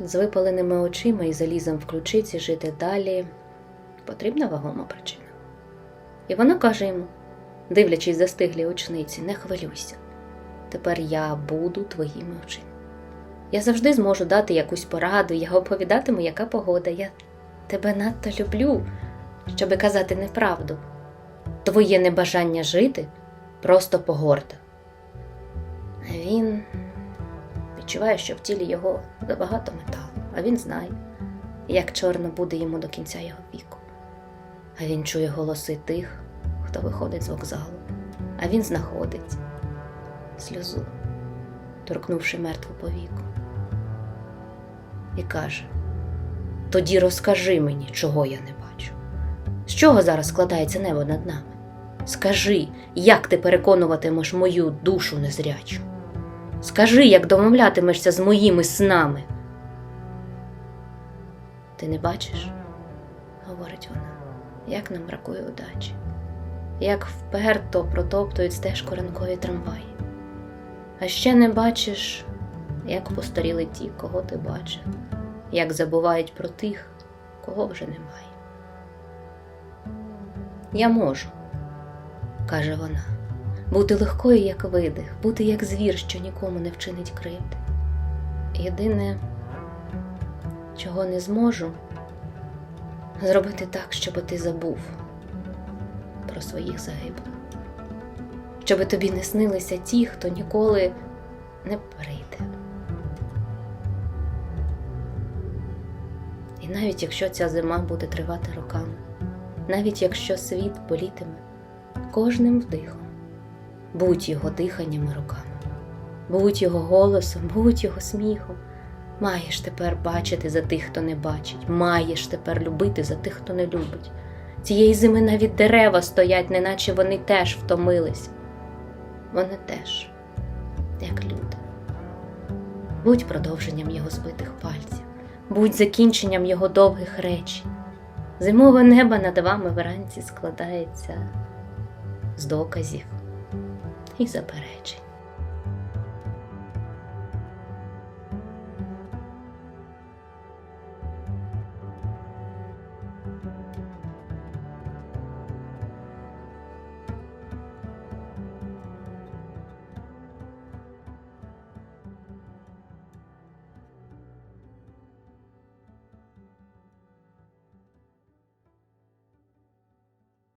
З випаленими очима і залізом в ключиці жити далі потрібна вагома причина. І вона каже йому, дивлячись застиглі очниці, не хвилюйся. Тепер я буду твоїми очима. Я завжди зможу дати якусь пораду, я оповідатиму, яка погода. Я тебе надто люблю, щоби казати неправду. Твоє небажання жити просто погорда. Відчуває, що в тілі його забагато металу, а він знає, як чорно буде йому до кінця його віку. А він чує голоси тих, хто виходить з вокзалу, а він знаходить сльозу, торкнувши мертву повіку. І каже: Тоді розкажи мені, чого я не бачу. З чого зараз складається небо над нами? Скажи, як ти переконуватимеш мою душу незрячу? Скажи, як домовлятимешся з моїми снами. Ти не бачиш, говорить вона, як нам бракує удачі, як вперто протоптують стежку ранкові трамваї. А ще не бачиш, як постаріли ті, кого ти бачив, як забувають про тих, кого вже немає. Я можу, каже вона, бути легкою, як видих, бути як звір, що нікому не вчинить кривди. Єдине, чого не зможу, зробити так, щоб ти забув про своїх загиблих, щоб тобі не снилися ті, хто ніколи не прийде. І навіть якщо ця зима буде тривати роками, навіть якщо світ болітиме кожним вдихом, будь його диханням і руками, будь його голосом, будь його сміхом. Маєш тепер бачити за тих, хто не бачить, маєш тепер любити за тих, хто не любить. Цієї зими навіть дерева стоять, неначе вони теж втомились. Вони теж, як люди. Будь продовженням його збитих пальців, будь закінченням його довгих речень. Зимове небо над вами вранці складається з доказів і заперечень.